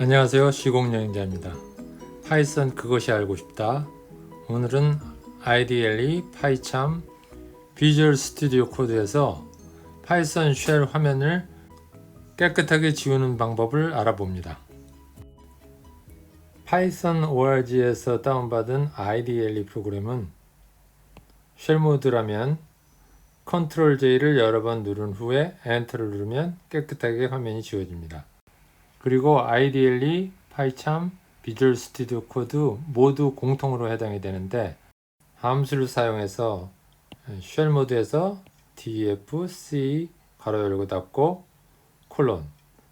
안녕하세요. 시공여행자입니다. 파이썬 그것이 알고 싶다. 오늘은 IDLE 파이참 비주얼 스튜디오 코드에서 파이썬 쉘 화면을 깨끗하게 지우는 방법을 알아봅니다. 파이썬 org에서 다운받은 IDLE 프로그램은 쉘 모드라면 컨트롤 J를 여러 번 누른 후에 엔터를 누르면 깨끗하게 화면이 지워집니다. 그리고 IDLE, 파이참, 비주얼 스튜디오 코드 모두 공통으로 해당이 되는데 함수를 사용해서 쉘 모드에서 df c 가로 열고 닫고 콜론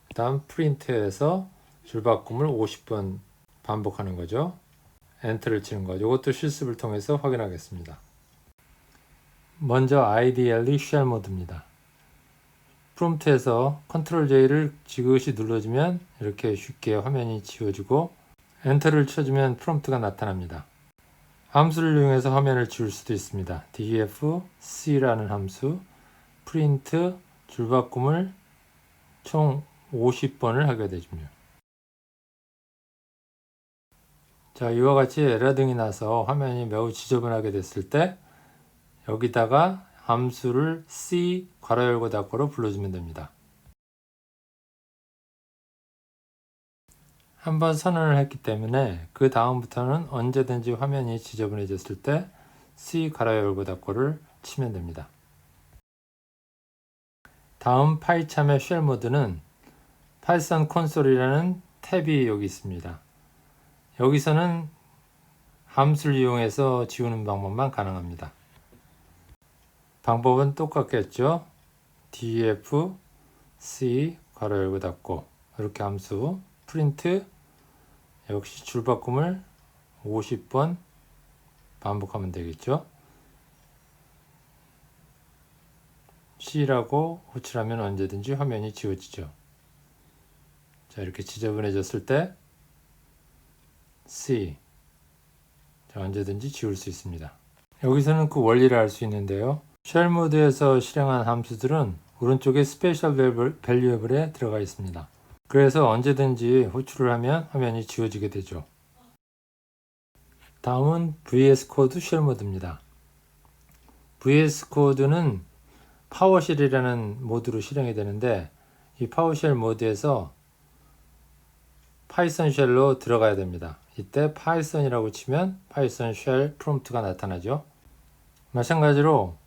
그 다음 프린트해서 줄바꿈을 50번 반복하는 거죠. 엔터를 치는 거죠. 이것도 실습을 통해서 확인하겠습니다. 먼저 IDLE 쉘 모드입니다. 프롬프트에서 Ctrl J를 지그시 눌러주면 이렇게 쉽게 화면이 지워지고 엔터를 쳐주면 프롬프트가 나타납니다. 함수를 이용해서 화면을 지울 수도 있습니다. df c라는 함수 프린트 줄바꿈을 총 50번을 하게 되죠. 자, 이와 같이 에러 등이 나서 화면이 매우 지저분하게 됐을 때 여기다가 함수를 c 괄호 열고 닫고로 불러주면 됩니다. 한번 선언을 했기 때문에 그 다음부터는 언제든지 화면이 지저분해졌을 때 c 괄호 열고 닫고를 치면 됩니다. 다음 파이참의 쉘 모드는 파이썬 콘솔이라는 탭이 여기 있습니다. 여기서는 함수를 이용해서 지우는 방법만 가능합니다. 방법은 똑같겠죠. df c 괄호 열고 닫고 이렇게 함수 프린트 역시 줄 바꿈을 50번 반복하면 되겠죠. C라고 호출하면 언제든지 화면이 지워지죠. 자, 이렇게 지저분해졌을 때 C 자, 언제든지 지울 수 있습니다. 여기서는 그 원리를 알 수 있는데요. 쉘 모드에서 실행한 함수들은 오른쪽에 스페셜 밸류에블에 들어가 있습니다. 그래서 언제든지 호출을 하면 화면이 지워지게 되죠. 다음은 VS 코드 쉘 모드입니다. VS 코드는 파워쉘이라는 모드로 실행이 되는데 이 파워쉘 모드에서 파이썬 쉘로 들어가야 됩니다. 이때 파이썬이라고 치면 파이썬 쉘 프롬프트가 나타나죠. 마찬가지로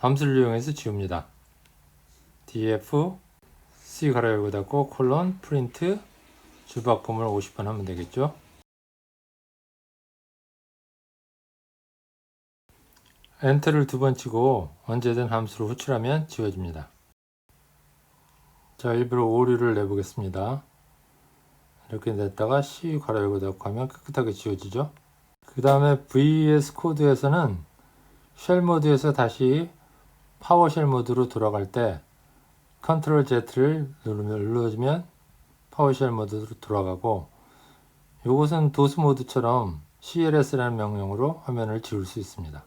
함수를 이용해서 지웁니다. df c 가로 열고 닫고 콜론 프린트 줄바꿈을 50번 하면 되겠죠. 엔터를 두 번 치고 언제든 함수를 호출하면 지워집니다. 자, 일부러 오류를 내보겠습니다. 이렇게 냈다가 C 가로 열고 닫고 하면 깨끗하게 지워지죠. 그 다음에 VS 코드에서는 쉘 모드에서 다시 파워쉘 모드로 돌아갈 때 컨트롤 Z를 누르면 파워쉘 모드로 돌아가고 이것은 도스 모드처럼 CLS라는 명령으로 화면을 지울 수 있습니다.